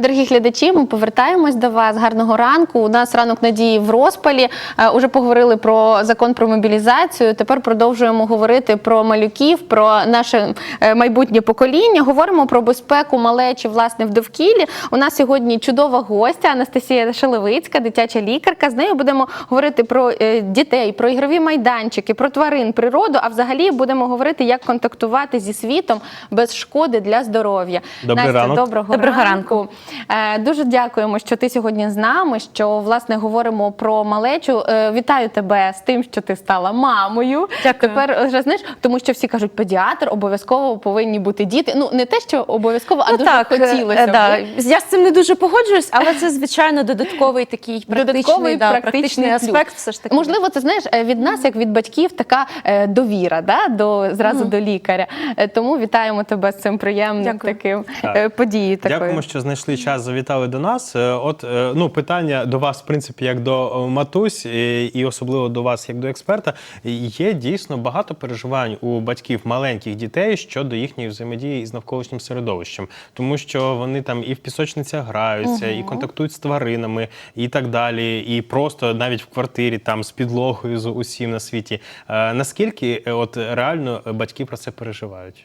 Дорогі глядачі, ми повертаємось до вас. Гарного ранку. У нас ранок надії в розпалі. Е, Уже поговорили про закон про мобілізацію. Тепер продовжуємо говорити про малюків, про наше е, майбутнє покоління. Говоримо про безпеку малечі власне в довкіллі. У нас сьогодні чудова гостя Анастасія Шелевицька, дитяча лікарка. З нею будемо говорити про е, дітей, про ігрові майданчики, про тварин, природу. А взагалі будемо говорити, як контактувати зі світом без шкоди для здоров'я. Добрий Настя, ранок. доброго, Доброго ранку. Е, Дуже дякуємо, що ти сьогодні з нами. Що власне говоримо про малечу. Е, Вітаю тебе з тим, що ти стала мамою. Дякую. Тепер вже знаєш, тому що всі кажуть, педіатр обов'язково повинні бути діти. Ну не те, що обов'язково, а ну, дуже так, хотілося. е, б. да. Я з цим не дуже погоджуюсь, але це звичайно додатковий такий практичний, Додатковий да, практичний практичний аспект. Все ж таки Можливо, це знаєш е, від нас, як від батьків, така е, довіра, да? до зразу до лікаря. Е, Тому вітаємо тебе з цим приємним Дякую. таким Так. е, подією. Такою. Дякуємо, що знайшли час, завітали до нас. Е, От е, ну питання до вас, в принципі, як до е, матусь, і особливо до вас, як до експерта. Є дійсно багато переживань у батьків маленьких дітей щодо їхньої взаємодії із навколишнім середовищем, тому що вони там і в пісочницях граються, і контактують з тваринами, і так далі, і просто навіть в квартирі там з підлогою з усім на світі. Наскільки от реально батьки про це переживають?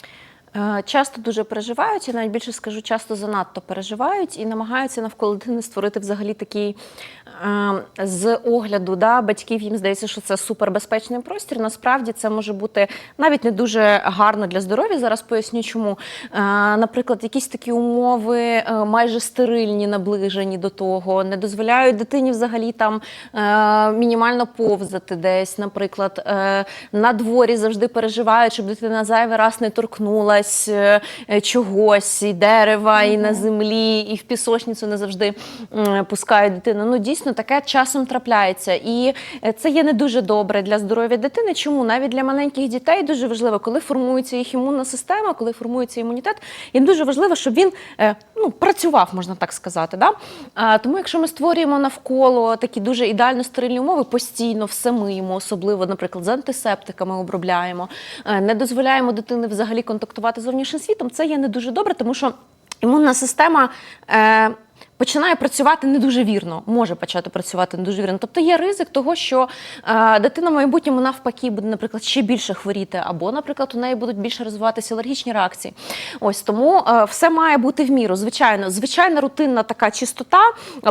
Е, Часто дуже переживають, і навіть більше скажу, часто занадто переживають і намагаються навколо дитини створити взагалі такий з огляду да, батьків. Їм здається, що це супербезпечний простір. Насправді це може бути навіть не дуже гарно для здоров'я. Зараз поясню, чому. Е, Наприклад, якісь такі умови е, майже стерильні, наближені до того, не дозволяють дитині взагалі там е, мінімально повзати десь. Наприклад, е, на дворі завжди переживають, щоб дитина зайвий раз не торкнулась е, е, чогось, і дерева, і на землі, і в пісочницю не завжди пускають дитину. Ну дійсно таке часом трапляється, і е, це є не дуже добре для здоров'я дитини. Чому навіть для маленьких дітей дуже важливо, коли формується їх імунна система, коли формується імунітет, їм дуже важливо, щоб він е, ну, працював, можна так сказати. Да? Тому, якщо ми створюємо навколо такі дуже ідеально стерильні умови, постійно все миємо, особливо, наприклад, з антисептиками обробляємо, е, не дозволяємо дитини взагалі контактувати з зовнішнім світом, це є не дуже добре, тому що імунна система. Починає працювати не дуже вірно, може почати працювати не дуже вірно. Тобто є ризик того, що е, дитина в майбутньому навпаки буде, наприклад, ще більше хворіти, або, наприклад, у неї будуть більше розвиватися алергічні реакції. Ось тому е, все має бути в міру. Звичайно, звичайна рутинна така чистота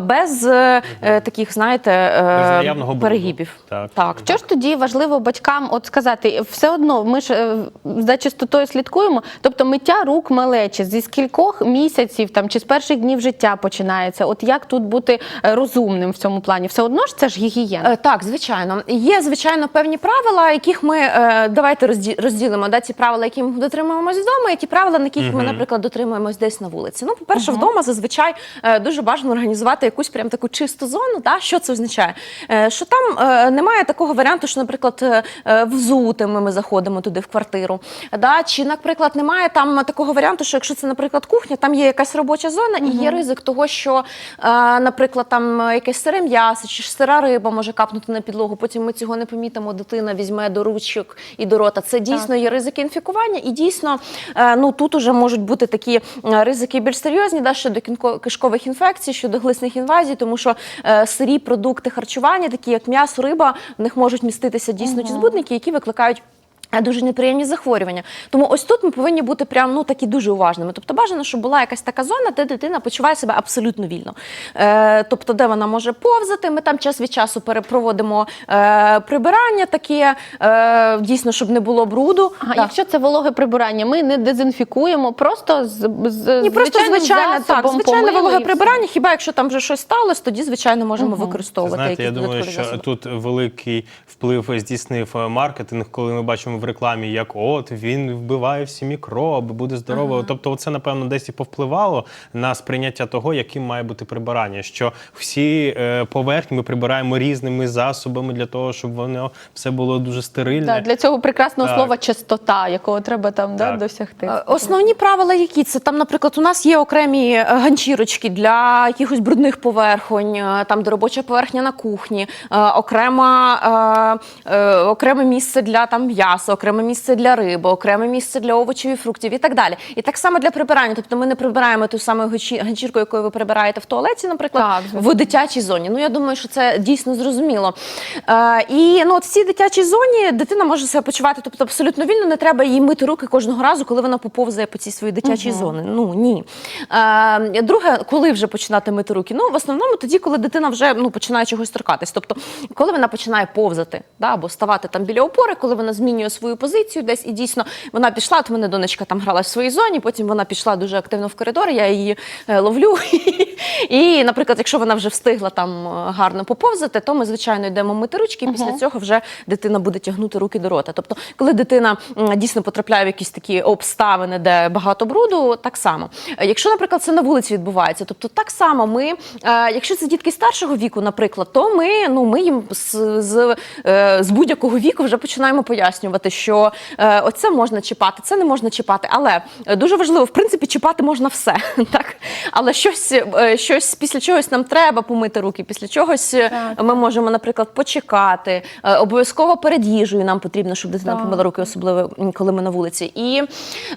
без е, е, таких, знаєте, е, Без наявного перегибів. Так. так. Що ж тоді важливо батькам от сказати, все одно ми ж е, за чистотою слідкуємо. Тобто миття рук малечі зі скількох місяців там чи з перших днів життя починається. От як тут бути е, розумним в цьому плані? Все одно ж це ж гігієна. Е, Так, звичайно. Є, звичайно, певні правила, яких ми е, давайте розді- розділимо да, ті правила, які ми дотримуємось вдома, і ті правила, на яких ми, наприклад, дотримуємось десь на вулиці. Ну, по-перше, вдома зазвичай дуже бажано організувати якусь прям таку чисту зону. Да? Що це означає? Що там немає такого варіанту, що, наприклад, взутими ми заходимо туди в квартиру. Да? Чи, наприклад, немає там такого варіанту, що якщо це, наприклад, кухня, там є якась робоча зона, і є ризик того, що, е, наприклад, там е, якесь сире м'ясо чи сира риба може капнути на підлогу. Потім ми цього не помітимо. Дитина візьме до ручок і до рота. Це дійсно є ризики інфікування, і дійсно е, ну тут уже можуть бути такі ризики більш серйозні, да, щодо кишкових інфекцій, щодо глисних інвазій, тому що сирі продукти харчування, такі як м'ясо, риба, в них можуть міститися дійсно ті збудники, які викликають. Дуже неприємні захворювання. Тому ось тут ми повинні бути прям ну такі дуже уважними. Тобто бажано, щоб була якась така зона, де дитина почуває себе абсолютно вільно. Е, тобто, де вона може повзати. Ми там час від часу перепроводимо е, прибирання таке, е, дійсно, щоб не було бруду. Ага. Якщо це вологе прибирання, ми не дезінфікуємо, просто з, з Ні, просто звичайне, так, звичайне вологе прибирання. Хіба якщо там вже щось сталося, тоді звичайно можемо використовувати Знаєте, я думаю, що засоби. тут великий вплив здійснив е, маркетинг, коли ми бачимо в рекламі, як от він вбиває всі мікроби, буде здорово. Тобто, це напевно десь і повпливало на сприйняття того, яким має бути прибирання. Що всі е, поверхні ми прибираємо різними засобами для того, щоб воно все було дуже стерильне. Да, для цього прекрасного Так. слова чистота, якого треба там да, досягти. Е, Основні правила, які це там, наприклад, у нас є окремі е, ганчірочки для якихось брудних поверхонь, там де робоча поверхня на кухні, е, окрема, е, е, окреме місце для там м'яса, окреме місце для риби, окреме місце для овочів і фруктів і так далі. І так само для прибирання. Тобто ми не прибираємо ту саму ганчірку, якою ви прибираєте в туалеті, наприклад, Так, в дитячій зоні. Ну я думаю, що це дійсно зрозуміло. Е, і ну, от в цій дитячій зоні дитина може себе почувати, тобто абсолютно вільно, не треба їй мити руки кожного разу, коли вона поповзає по цій своїй дитячій зоні. Ну ні. Е, друге, коли вже починати мити руки? Ну в основному тоді, коли дитина вже ну починає чогось торкатись. Тобто, коли вона починає повзати, да, або ставати там біля опори, коли вона змінює свою позицію десь і дійсно вона пішла. От мене донечка там грала в своїй зоні, потім вона пішла дуже активно в коридор. Я її е, ловлю. І, наприклад, якщо вона вже встигла там е, гарно поповзати, то ми звичайно йдемо мити ручки. і Після цього вже дитина буде тягнути руки до рота. Тобто, коли дитина дійсно потрапляє в якісь такі обставини, де багато бруду, так само. Е, Якщо, наприклад, це на вулиці відбувається, тобто так само ми, е, якщо це дітки старшого віку, наприклад, то ми, ну, ми їм з, з, з будь-якого віку вже починаємо пояснювати, що оце можна чіпати, це не можна чіпати. Але дуже важливо, в принципі, чіпати можна все. Так? Але щось, щось після чогось нам треба помити руки, після чогось е, Так. ми можемо, наприклад, почекати. Е, Обов'язково перед їжею нам потрібно, щоб дитина Так. помила руки, особливо коли ми на вулиці. І,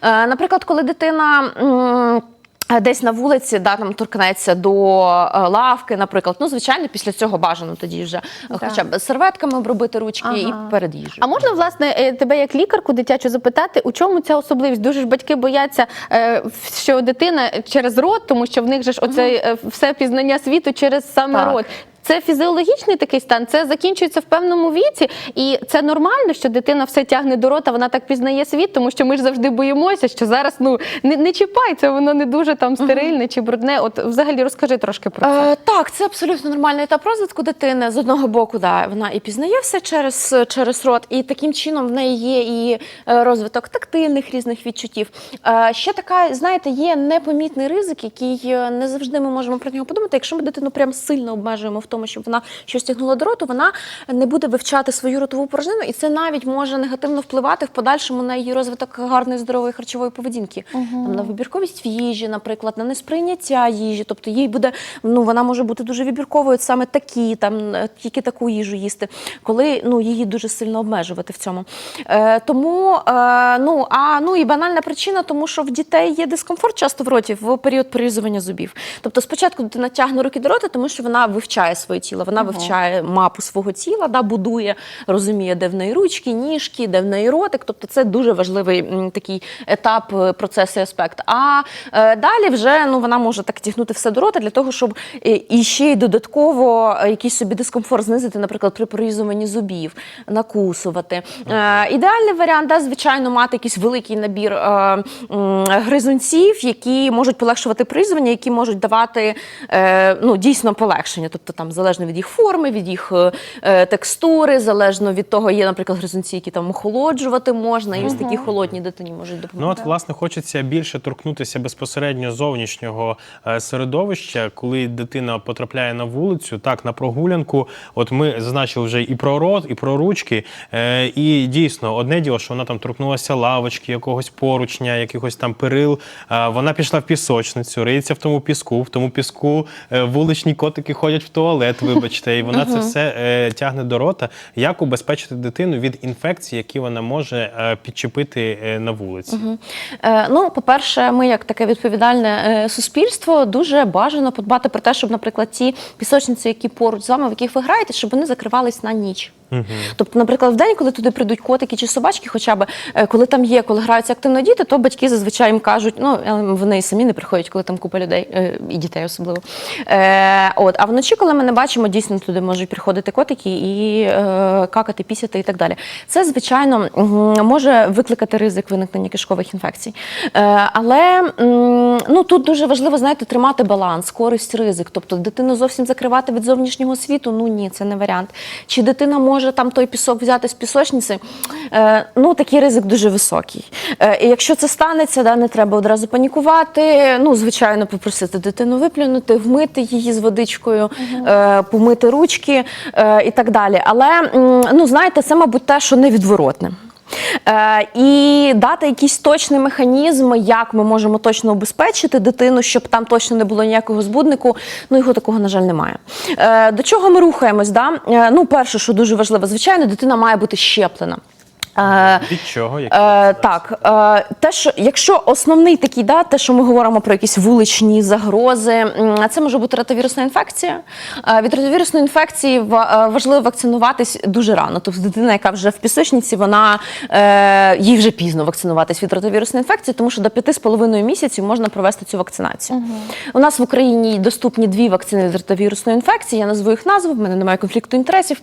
е, наприклад, коли дитина. Е, Десь на вулиці да, там торкнеться до е, лавки, наприклад. Ну, звичайно, після цього бажано тоді вже е, Так. хоча б серветками обробити ручки Ага. і перед їжею. А можна власне тебе як лікарку дитячу запитати, у чому ця особливість? Дуже ж батьки бояться, що дитина через рот, тому що в них же ж оце е, все пізнання світу через саме Так. рот. Це фізіологічний такий стан, це закінчується в певному віці, і це нормально, що дитина все тягне до рота, вона так пізнає світ, тому що ми ж завжди боїмося, що зараз ну не, не чіпай, це воно не дуже там стерильне чи брудне. От взагалі розкажи трошки про це. Е, так, це абсолютно нормальний етап розвитку дитини. З одного боку, да, вона і пізнає все через, через рот, і таким чином в неї є і е, розвиток тактильних різних відчуттів. Е, ще така, знаєте, є непомітний ризик, який е, не завжди ми можемо про нього подумати. Якщо ми дитину прям сильно обмежуємо в тому, щоб вона щось тягнула до роту, вона не буде вивчати свою ротову порожнину, і це навіть може негативно впливати в подальшому на її розвиток гарної здорової харчової поведінки. Там, на вибірковість в їжі, наприклад, на несприйняття їжі. Тобто їй буде, ну вона може бути дуже вибірковою, саме такі, там е, тільки таку їжу їсти, коли ну її дуже сильно обмежувати в цьому. Е, тому е, ну а ну і банальна причина, тому що в дітей є дискомфорт часто в роті в період прорізування зубів. Тобто спочатку дитина тягне руки до рота, тому що вона вивчає своє тіло, вона вивчає мапу свого тіла, да, будує, розуміє, де в неї ручки, ніжки, де в неї ротик. Тобто це дуже важливий м, такий етап е, процесу і аспект. А е, далі вже ну вона може так тягнути все до рота для того, щоб е, і ще й додатково е, якийсь собі дискомфорт знизити, наприклад, при прорізуванні зубів, накусувати. Е, ідеальний варіант, да, звичайно, мати якийсь великий набір е, м, гризунців, які можуть полегшувати прорізування, які можуть давати е, ну, дійсно полегшення. Тобто там залежно від їх форми, від їх е, е, текстури, залежно від того, є, наприклад, гризунці, які там охолоджувати можна, і ось такі холодні дитині можуть Ну от власне хочеться більше торкнутися безпосередньо зовнішнього е, середовища, коли дитина потрапляє на вулицю, так на прогулянку. От ми зазначили вже і про рот, і про ручки. Е, І дійсно, одне діло, що вона там торкнулася лавочки, якогось поручня, якихось там перил. Е, Вона пішла в пісочницю, риється в тому піску, в тому піску е, вуличні котики ходять в туалет, вибачте, і вона це все е, тягне до рота. Як убезпечити дитину від інфекцій, які вона може е, підчепити е, на вулиці? Е, Ну, по-перше, ми, як таке відповідальне е, суспільство, дуже бажано подбати про те, щоб, наприклад, ті пісочниці, які поруч з вами, в яких ви граєте, щоб вони закривались на ніч. Тобто, наприклад, в день, коли туди прийдуть котики чи собачки, хоча б е, коли там є, коли граються активно діти, то батьки зазвичай їм кажуть, ну е, вони і самі не приходять, коли там купа людей е, і дітей особливо. Е, от, а вночі, коли ми не бачимо, дійсно туди можуть приходити котики і е, какати, пісяти і так далі. Це, звичайно, може викликати ризик виникнення кишкових інфекцій. Е, але ну, тут дуже важливо, знаєте, тримати баланс, користь, ризик. Тобто дитину зовсім закривати від зовнішнього світу, ну ні, це не варіант. Чи дитина може там той пісок взяти з пісочниці? Е, ну, такий ризик дуже високий. Е, і якщо це станеться, да, не треба одразу панікувати. Ну, звичайно, попросити дитину виплюнути, вмити її з водичкою, е, помити ручки е, і так далі. Але ну, знаєте, це, мабуть, те, що невідворотне. Е, і дати якийсь точний механізм, як ми можемо точно убезпечити дитину, щоб там точно не було ніякого збуднику. Ну його такого, на жаль, немає. Е, до чого ми рухаємось? Да? Е, ну, перше, що дуже важливо, звичайно, дитина має бути щеплена. Е, Від чого? Які Е, так, е, те, що якщо основний такий, да, те, що ми говоримо про якісь вуличні загрози, це може бути ротовірусна інфекція. Е, від ротовірусної інфекції е, важливо вакцинуватись дуже рано. Тобто дитина, яка вже в пісочниці, вона е, їй вже пізно вакцинуватись від ротовірусної інфекції, тому що до 5,5 місяців можна провести цю вакцинацію. У нас в Україні доступні дві вакцини від ротовірусної інфекції. Я назву їх назву, в мене немає конфлікту інтересів.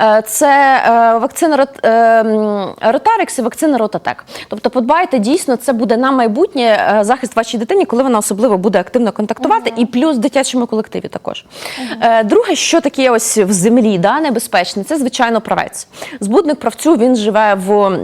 Е, Це е, вакцина рот- е, м, Ротарикс і вакцина Ротатек. Тобто, подбайте дійсно, це буде на майбутнє е, захист вашій дитині, коли вона особливо буде активно контактувати, і плюс в дитячому колективі також. Е, Друге, що таке ось в землі да, небезпечне, це звичайно правець. Збудник правцю він живе в.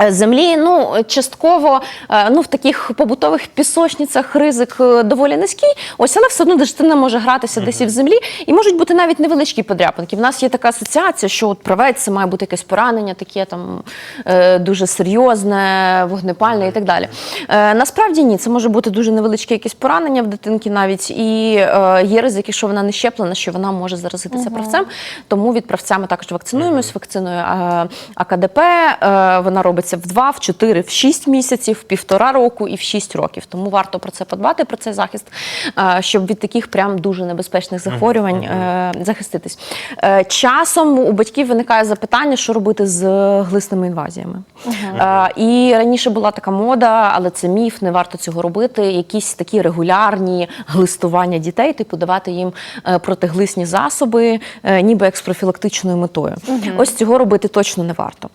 Е, Землі, ну частково е, ну в таких побутових пісочницях ризик е, доволі низький. Ось, але все одно дитина може гратися десь і в землі, і можуть бути навіть невеличкі подряпинки. В нас є така асоціація, що от правець це має бути якесь поранення, таке там е, дуже серйозне, вогнепальне і так далі. Е, насправді ні, це може бути дуже невеличке якесь поранення в дитинки навіть, і е, є ризик, якщо вона не щеплена, що вона може заразитися правцем. Тому від правця ми також вакцинуємось вакциною е, АКДП. Е, вона робиться в 2, в 4, в 6 місяців, в півтора року і в 6 років. Тому варто про це подбати, про цей захист, е, щоб від таких прям дуже небезпечних захворювань е, захиститись. Е, Часом у батьків виникає запитання, що робити з глисними інвазіями. І раніше була така мода, але це міф, не варто цього робити. Якісь такі регулярні глистування дітей, типу давати їм протиглисні засоби, ніби як з профілактичною метою. Ось цього робити точно не варто.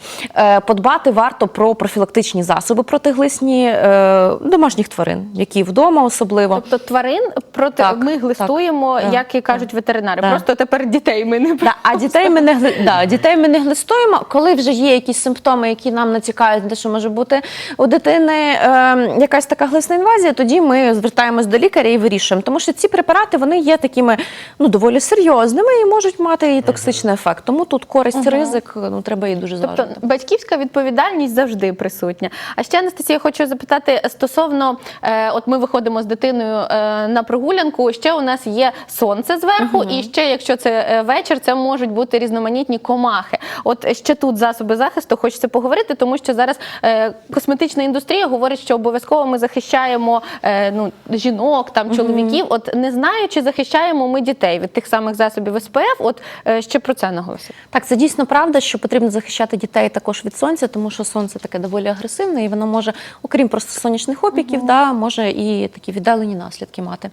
Подбати варто про профілактичні засоби протиглисні е, домашніх тварин, які вдома особливо. Тобто тварин проти Так, ми глистуємо, так, як і кажуть ветеринари. так. Просто тепер дітей ми не Да, а дітей ми не да, дітей ми не глистуємо. Коли вже є якісь симптоми, які нам натякають, на те, що може бути у дитини е, якась така глисна інвазія, тоді ми звертаємось до лікаря і вирішуємо. Тому що ці препарати вони є такими ну доволі серйозними і можуть мати і токсичний ефект. Тому тут користь, ризик, ну треба її дуже зважити. Тобто батьківська відповідальність завжди присутня. А ще Анастасія, хочу запитати стосовно, е, от ми виходимо з дитиною е, на прогулянку. Ще у нас є сонце зверху, і ще, якщо це е, вечір, це можуть бути різноманітні комахи. От ще тут засоби захисту хочеться поговорити, тому що зараз е, косметична індустрія говорить, що обов'язково ми захищаємо е, ну, жінок, там чоловіків. От не знаю, чи захищаємо ми дітей від тих самих засобів СПФ. От е, ще про це наголосити. Так, це дійсно правда, що потрібно захищати дітей також від сонця, тому що сонце таке доволі агресивне, і воно може, окрім просто сонячних опіків, да, може і такі віддалені наслідки мати.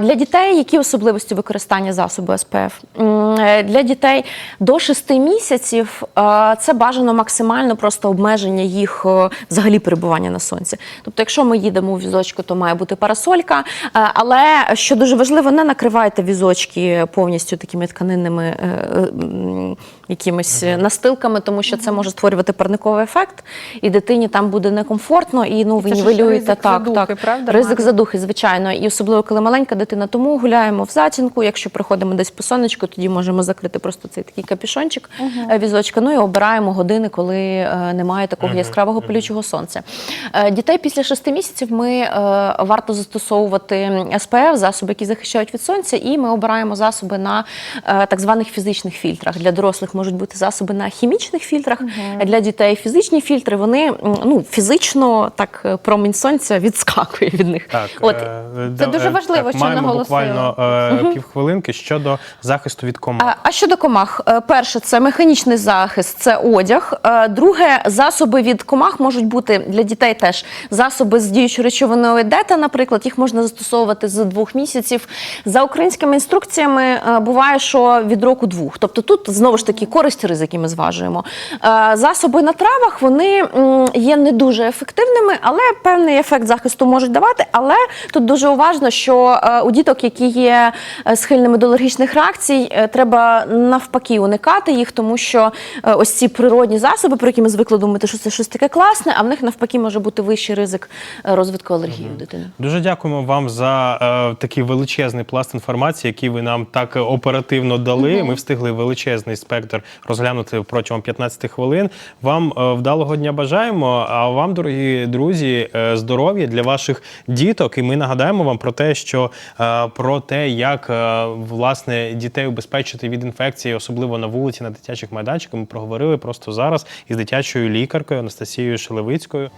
Для дітей які особливості використання засобу СПФ? Е, Для дітей до 6 місяців це бажано максимально просто обмеження їх е, взагалі перебування на сонці. Тобто, якщо ми їдемо у візочку, то має бути парасолька. Е, Але що дуже важливо, не накривайте візочки повністю такими тканинними якимись настилками, тому що це може створювати парниковий ефект, і дитині там буде некомфортно, і ну ви нівелюєте так, задухи, так. правда, Ризик задухи, звичайно, і особливо коли маленька дитина. Тому гуляємо в затінку. Якщо приходимо десь по сонечку, тоді можемо закрити просто цей такий капішончик е, візочка. Ну і обираємо години, коли е, немає такого яскравого палючого сонця. Е, Дітей після 6 місяців ми е, варто застосовувати СПФ, засоби, які захищають від сонця, і ми обираємо засоби на е, так званих фізичних фільтрах. Для дорослих можуть бути засоби на хімічних фільтрах. Для дітей фізичні фільтри вони ну фізично так е, промінь сонця відскакує від них. Так, От е, Це да- дуже е, важливо, так, що маємо наголосили. буквально е, півхвилинки щодо захисту від комах. А, а щодо комах, Е, перше, це механічний захист, це одяг. Друге, засоби від комах можуть бути для дітей теж засоби з діючою речовиною дета, наприклад, їх можна застосовувати з двох місяців. За українськими інструкціями буває, що від року двох. Тобто тут знову ж таки користь ризики ми зважуємо. Засоби на травах вони є не дуже ефективними, але певний ефект захисту можуть давати. Але тут дуже уважно, що е, у діток, які є е, схильними до алергічних реакцій, е, треба навпаки уникати їх, тому що ось ці природні засоби, про які ми звикли думати, що це щось таке класне, а в них навпаки може бути вищий ризик розвитку алергії у дитини. Дуже дякуємо вам за е, такий величезний пласт інформації, який ви нам так оперативно дали. Ми встигли величезний спектр розглянути протягом 15 хвилин. Вам вдалого дня бажаємо. А вам, дорогі друзі, е, здоров'я для ваших діток. І ми нагадаємо вам про те, що е, про те, як е, власне дітей убезпечити від інфекції, особливо на вулиці, на дитячих майданчиках, ми проговорили просто зараз із дитячою лікаркою Анастасією Шелевицькою.